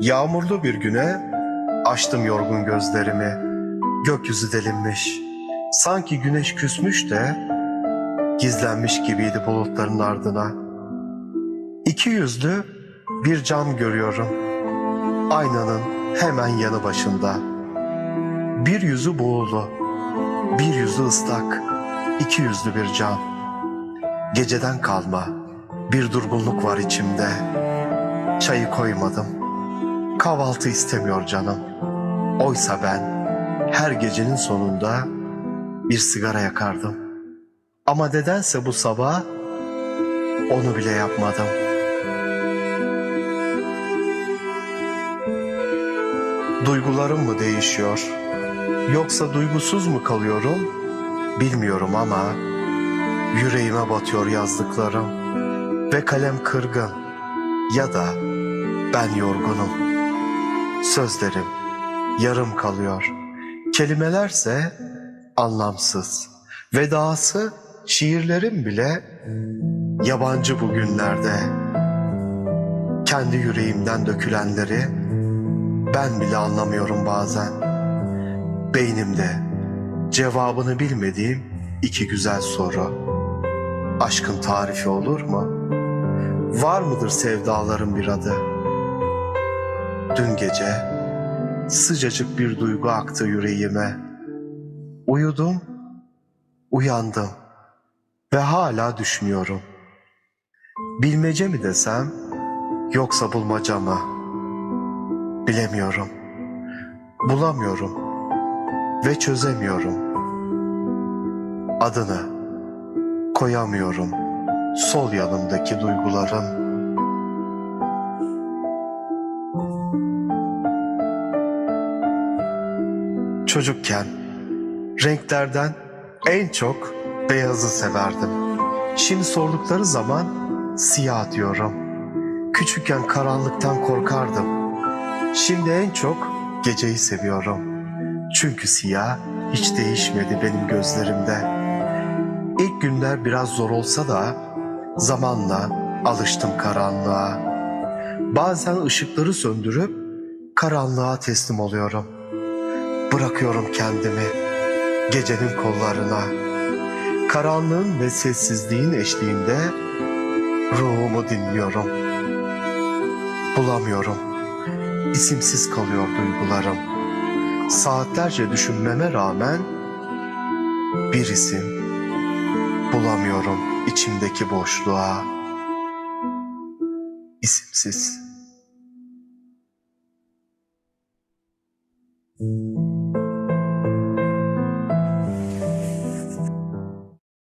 Yağmurlu bir güne açtım yorgun gözlerimi. Gökyüzü delinmiş. Sanki güneş küsmüş de gizlenmiş gibiydi bulutların ardına. İki yüzlü bir cam görüyorum. Aynanın hemen yanı başında. Bir yüzü buğulu, bir yüzü ıslak, iki yüzlü bir cam. Geceden kalma bir durgunluk var içimde. Çayı koymadım. Kahvaltı istemiyor canım. Oysa ben her gecenin sonunda bir sigara yakardım. Ama nedense bu sabah onu bile yapmadım. Duygularım mı değişiyor? Yoksa duygusuz mu kalıyorum? Bilmiyorum ama yüreğime batıyor yazdıklarım ve kalem kırgın ya da ben yorgunum. Sözlerim yarım kalıyor. Kelimelerse anlamsız. Vedası şiirlerim bile yabancı bugünlerde. Kendi yüreğimden dökülenleri ben bile anlamıyorum bazen. Beynimde cevabını bilmediğim iki güzel soru. Aşkın tarifi olur mu? Var mıdır sevdaların bir adı? Dün gece sıcacık bir duygu aktı yüreğime. Uyudum, uyandım ve hala düşünüyorum. Bilmece mi desem yoksa bulmaca mı? Bilemiyorum. Bulamıyorum ve çözemiyorum. Adını koyamıyorum sol yanımdaki duyguların. Çocukken renklerden en çok beyazı severdim. Şimdi sordukları zaman siyah diyorum. Küçükken karanlıktan korkardım. Şimdi en çok geceyi seviyorum. Çünkü siyah hiç değişmedi benim gözlerimde. İlk günler biraz zor olsa da zamanla alıştım karanlığa. Bazen ışıkları söndürüp karanlığa teslim oluyorum. Bırakıyorum kendimi gecenin kollarına. Karanlığın ve sessizliğin eşliğinde ruhumu dinliyorum. Bulamıyorum. İsimsiz kalıyor duygularım. Saatlerce düşünmeme rağmen bir isim bulamıyorum içimdeki boşluğa. İsimsiz.